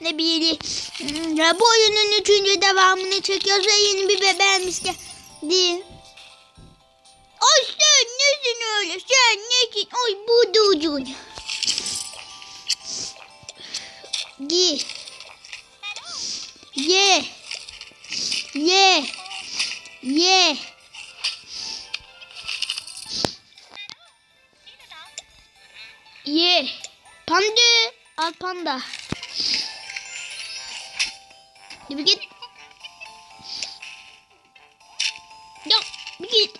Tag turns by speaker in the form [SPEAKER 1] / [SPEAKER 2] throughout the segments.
[SPEAKER 1] ne biri bu oyunun üçüncü devamını çekiyoruz ve yeni bir bebeğimiz geldi. Ay sen nesin öyle? Sen nesin? Ay bu ducun. Gi. Ye. Ye. Ye. Ye. Panda. Al panda. Bir git. Ya bir git.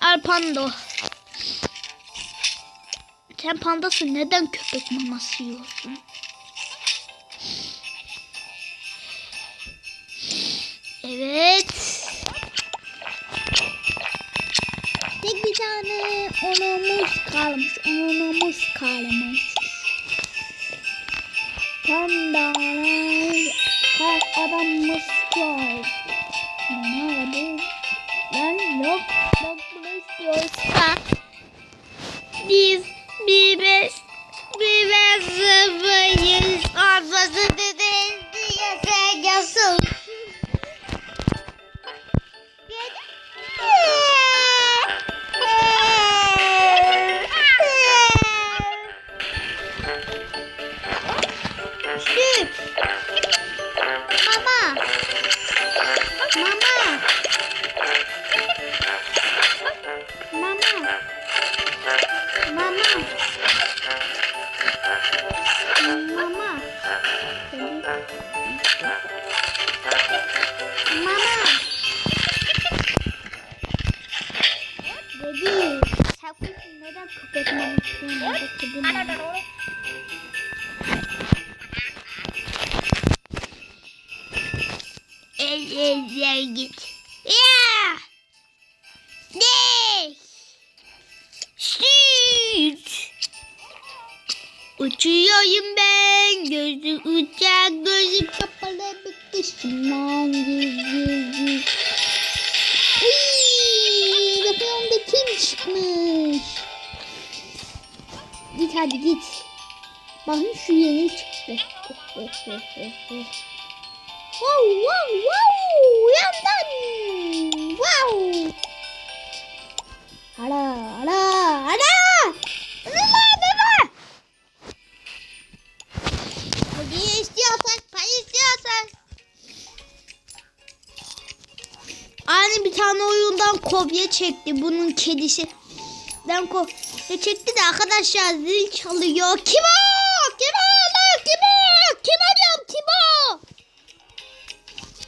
[SPEAKER 1] Al panda. Sen pandasın neden köpek maması yiyorsun? Evet. Tek bir tane onumuz kalmış. Onumuz kalmış. Pandalar kaç adamımız var. Kızım neden yanında kızım? El eller git. Ya! Ne? Süt. Uçuyorum ben gözü uçak gözü kapalı bir kışından gözü. Çıkmış? Git hadi git. Bakın şu yeni çıktı. Wow wow wow yandan. Wow. Ara ara ara. Hadi istiyorsan. Aynı bir tane oyundan kopya çekti bunun kedisi. Ben kopya çekti de arkadaşlar zil çalıyor. Kim o? Kim o? Kim o? Kim o diyorum kim o?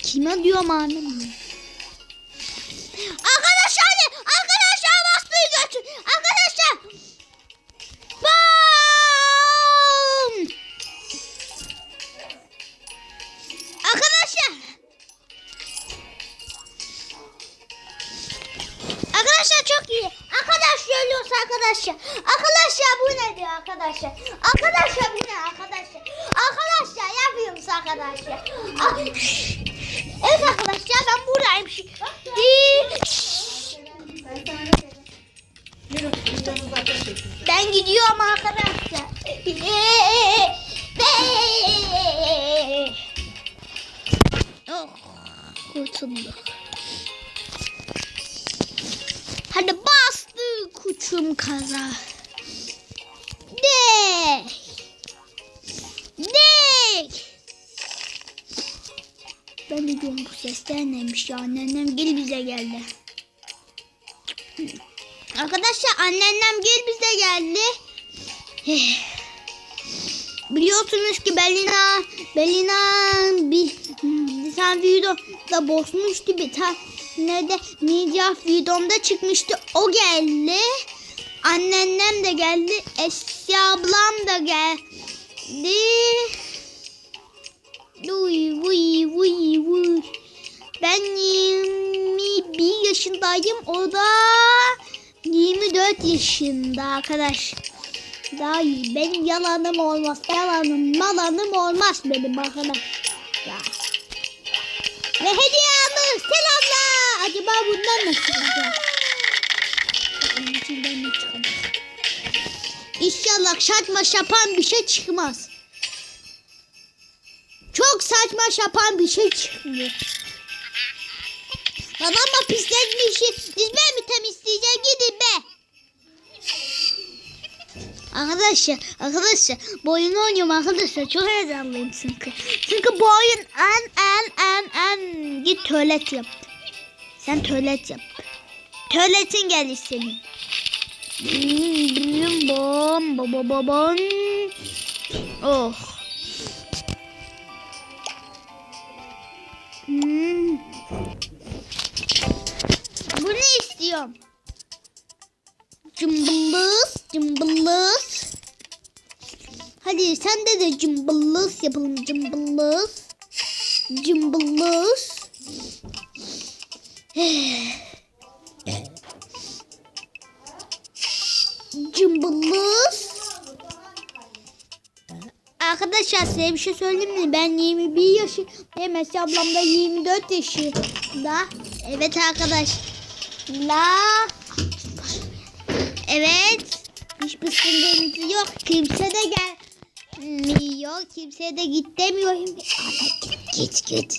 [SPEAKER 1] Kime diyorum annem? Arkadaşlar? Arkadaşlar bu ne arkadaşlar? Arkadaşlar yapıyoruz arkadaşlar. Ah, Evet arkadaşlar ben buradayım. Ben gidiyorum arkadaşlar. Oh, kurtulduk. Hadi bastı kuçum kaza. De. De. Ben de diyorum bu sesler neymiş ya. Anneannem gel bize geldi. Arkadaşlar anneannem gel bize geldi. Biliyorsunuz ki Belina Belina bir, tane videoda bozmuştu bir tane de media videomda çıkmıştı. O geldi. Anneannem de geldi. Esya ablam da geldi. Uy uy uy uy. Ben 21 yaşındayım. O da 24 yaşında arkadaş. Daha iyi. Benim yalanım olmaz. Yalanım malanım olmaz benim arkadaş. Ya. Ve hediye aldık. Selamlar. Acaba bundan ne çıkacak? İnşallah şartma şapan bir şey çıkmaz. Çok saçma şapan bir şey çıkıyor. Babamla pisletmişi. Biz ben mi temizleyeceğim gidin be. Arkadaşlar, arkadaşlar bu oyunu oynuyorum arkadaşlar. Çok heyecanlıyım çünkü. Çünkü bu oyun en en en en git tuvalet yap. Sen tuvalet yap. Tuvaletin gelir senin. Bim bom bom bom bom. Oh. Hmm. Bunu istiyorum. Cımbılız, cımbılız. Hadi sen de de cımbılız yapalım cımbılız. Cımbılız. Arkadaşlar size bir şey söyleyeyim mi? Ben 21 yaşı. Demesi ablam da 24 yaşında. Evet arkadaşlar. Evet. Hiçbir sıkıntımız yok. Kimse de gelmiyor. Kimse de git demiyorum. Git git git.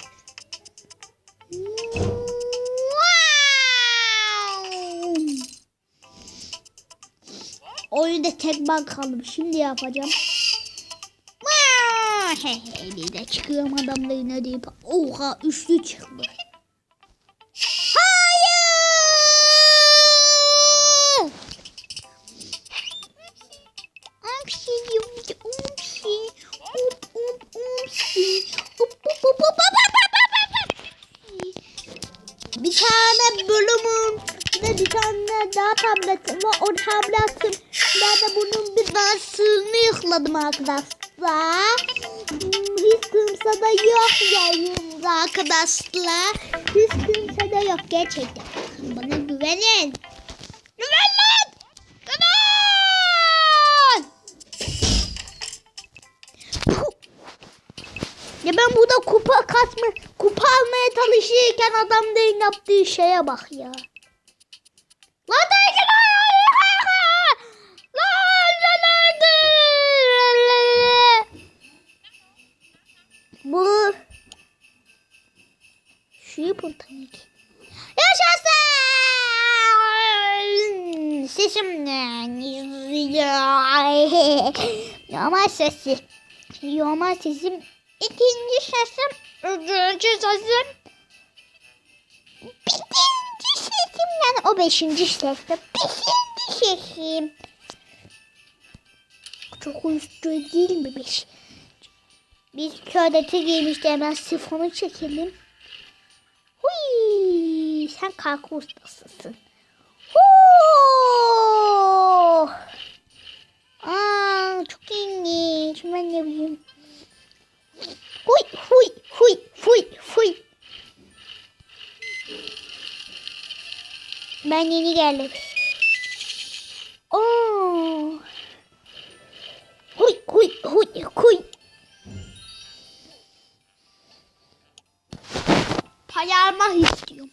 [SPEAKER 1] Oyunda tek ben kaldım. Şimdi yapacağım. Arkadaşlar eli de çıkıyorum adamları ne deyip. Oha üçlü çıktı. Hayır. Amsi yumdu amsi. Up up amsi. Up up up Bir tane bölümüm ve bir tane daha tabletim var. O tabletim. Ben de bunun bir dansını yıkladım arkadaşlar. Hiç kimse de yok yayında arkadaşlar. Hiç kimse de yok gerçekten. Bana güvenin. Güven lan! Ya ben burada kupa kasma, kupa almaya çalışırken adamların yaptığı şeye bak ya. Sesim Yama sesi. Yama sesim. İkinci sesim. Üçüncü sesim. Beşinci sesim yani o beşinci sesim. Beşinci sesim. Çok üstü değil mi beş? Biz tuvalete girmişti hemen sifonu çekelim. Huy, sen kalkma ustasısın. Huu! Çok ilginç. Ben ne bileyim. Huy, huy, huy, huy, huy. Ben yeni geldim. Oo. Huy, huy, huy, huy. Payarma istiyorum.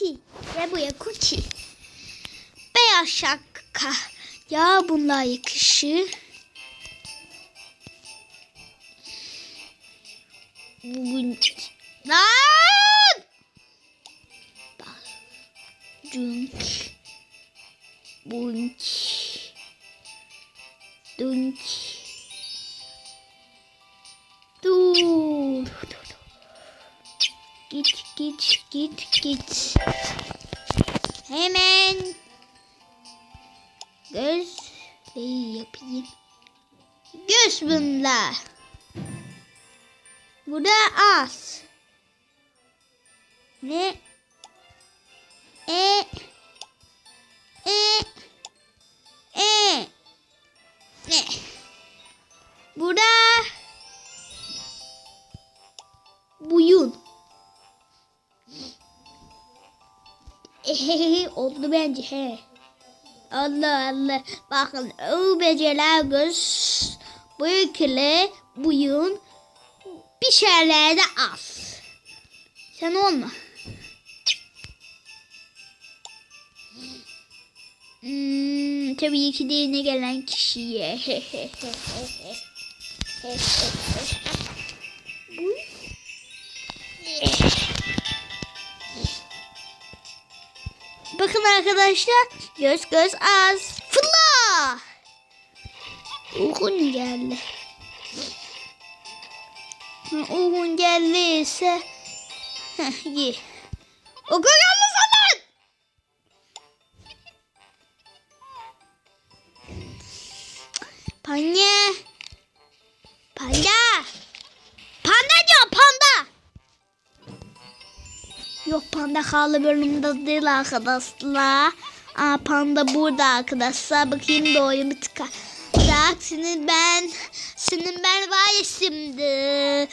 [SPEAKER 1] Cookie. Gel buraya Cookie. Beyaz şapka. Ya bunlar yakışır. Bugün... Lan! Bak. Ehehe oldu bence he. Allah Allah. Bakın o beceler göz bıyıklı buyun bir şeylerde az. Sen olma. Hmm, tabii ki de yeni gelen kişiye. Bakın arkadaşlar göz göz az. Fırla. Uygun geldi. Uygun geldiyse Heh, iyi. Uygun panda kalı bölümünde değil arkadaşlar. Aa, panda burada arkadaşlar. Bakayım doğru mu tıka. Bak senin ben senin ben var ya şimdi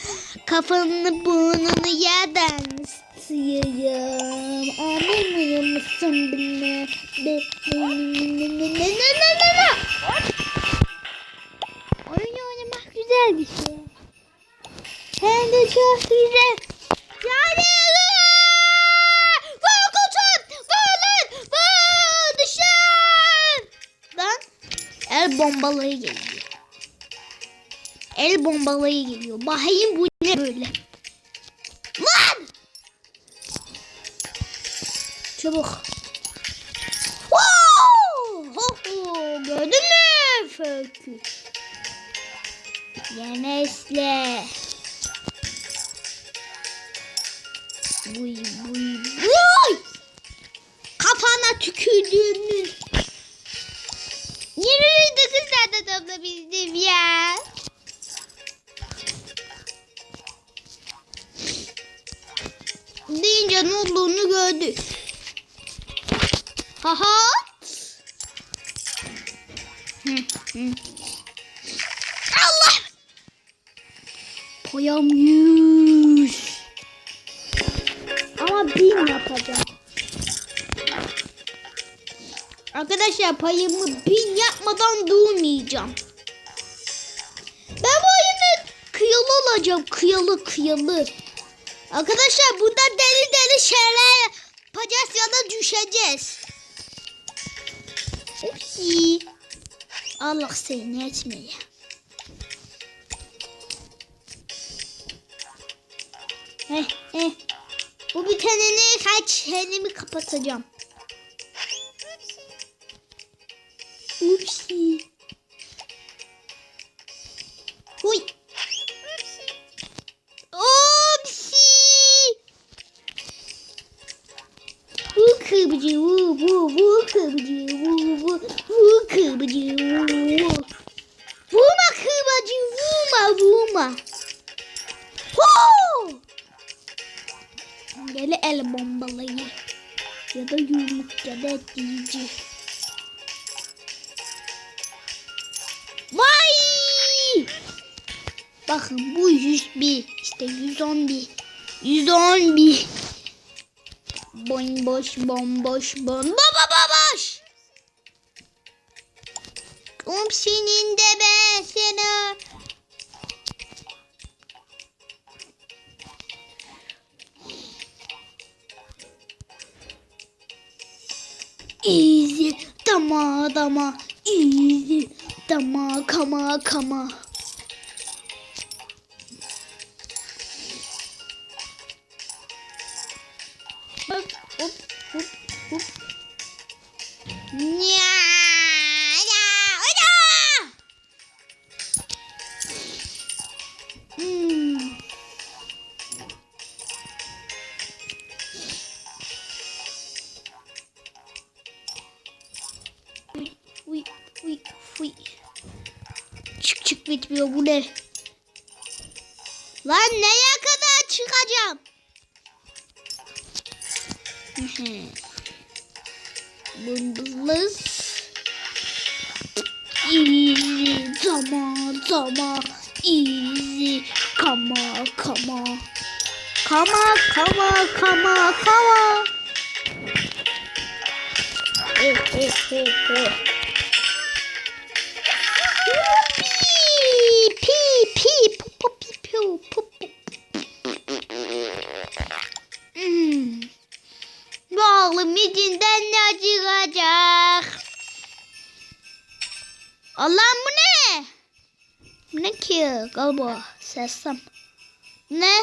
[SPEAKER 1] kafanı burnunu yerden istiyorum. Anlamıyor musun ne ne ne ne ne ne? Oyun oynamak güzel bir şey. Hem de çok güzel. Yani el bombaları geliyor. El bombaları geliyor. Bakayım bu ne böyle. Lan! Çabuk. Wow! Gördün mü? Fökü. Yenesle. Allah. Payam yüz. Ama bin yapacağım. Arkadaşlar payımı bin yapmadan durmayacağım. Ben bu oyunu kıyalı olacağım. Kıyalı kıyalı. Arkadaşlar burada deli deli şeyler yapacağız ya da düşeceğiz. Hepsi. Allah seni etmeye. Heh heh. Bu bir taneni kaç çenemi kapatacağım. Upsi. Huy. Upsi. Bu kıbıcı bu bu bu kıbıcı bu bu kıbıcı bu. Vurma kıbıcı vurma vurma. Hoo! Gele el bombalayı. Ya da yumruk ya da diyici. Vay! Bakın bu 101. işte 111. 111. Bomboş bomboş bom. Dama, easy, dama kama kama. Hop hop hop hop. Nya, ne? Lan neye kadar çıkacağım? Bundles. Easy, zama, zama, easy, kama, kama. Kama, kama, kama, kama. He, he, he, he. Çıkacak? Allah'ım bu ne? Bu ne ki galiba seslem. Ne?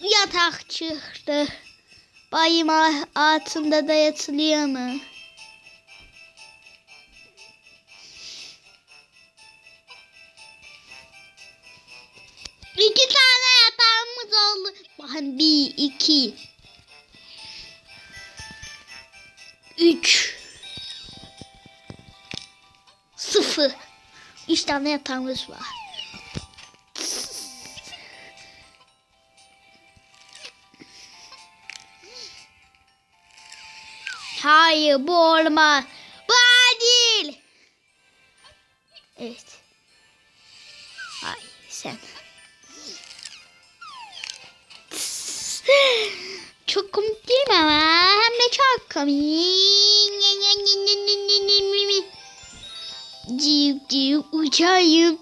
[SPEAKER 1] Yatak çıktı. Bayım altında da yatılıyor mu? İki tane yatağımız oldu. Bir, iki, üç, sıfır. Üç tane yatağımız var. Hayır bu olmaz. Bu adil. Evet. Hayır sen. Çok komik değil mi ama? Hem de çok komik. Cip cip uçayım.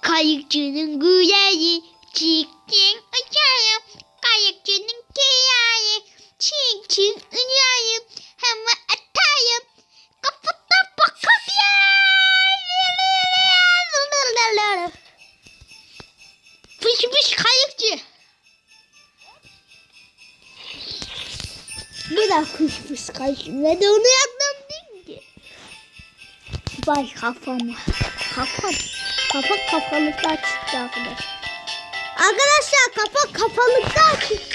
[SPEAKER 1] Kayıkçının güleyi. Çık çık uçayım. Kayıkçının kiyayi. Çık çık uçayım. Bu da kuş kuş kaçtım ve de onu yaptım değil ki. Vay kafama. Kafam. Kafa kafalıktan çıktı arkadaş. Arkadaşlar kafa kafalıktan çıktı.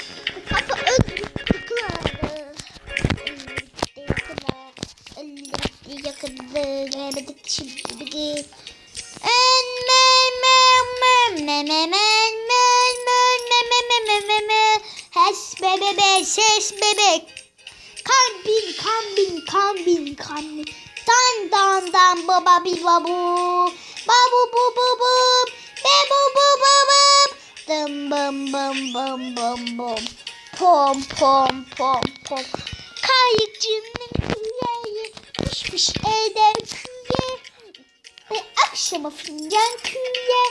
[SPEAKER 1] Dım bım bım bım bım bım. Pom pom pom pom. Kayıkçının küreği. Fış eder küre. Ve akşama fincan küre.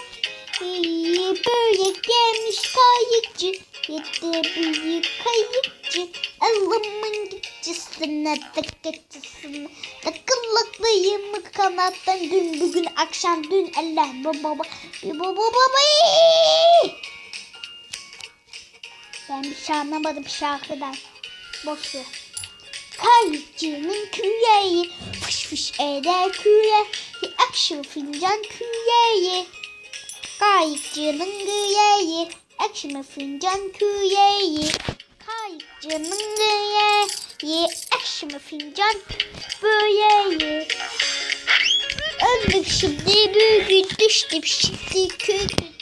[SPEAKER 1] Böyle gelmiş kayıkçı. Yetti büyük kayıkçı. Allah'ımın gitçisine de geççisine. Takıllaklıyım kanattan dün bugün akşam dün Allah baba baba baba baba. Ben bir şey anlamadım şarkıdan. Boş ver. Kayıkçının küreği fış fış eder küre. Akşam fincan küreği. Kayıkçının küreği akşam fincan küreği. Kayıkçının küreği akşam fincan böreği. Öldük şimdi bugün düştüm şimdi kötü.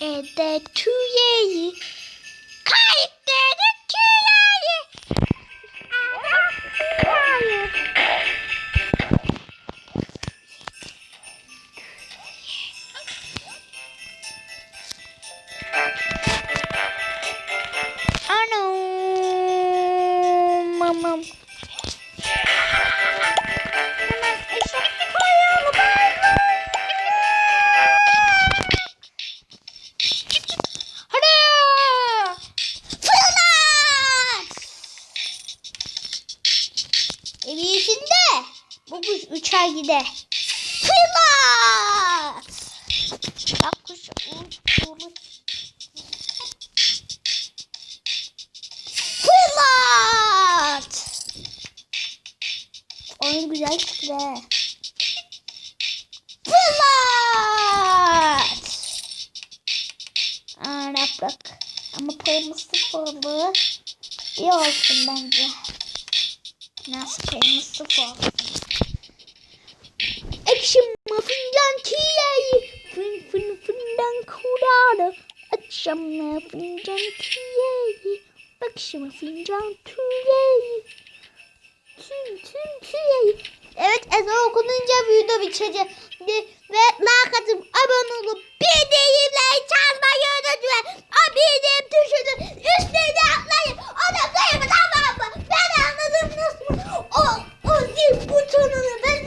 [SPEAKER 1] Fış fış eder küreği. İyi olsun bence. Nasıl payımız sıfır olsun. Akşam fincan çiğeyi. Fın fın fından kurarı. Akşam fincan çiğeyi. Akşam fincan çiğeyi. Tüm tüm çiğeyi. Evet ezan okununca video bitecek. Ve like atıp abone olup bildirimleri çalmayı unutmayın. O bildirim tuşunu üstüne koyun tamam mı? Ben anladım nasıl? O, o zil butonunu ve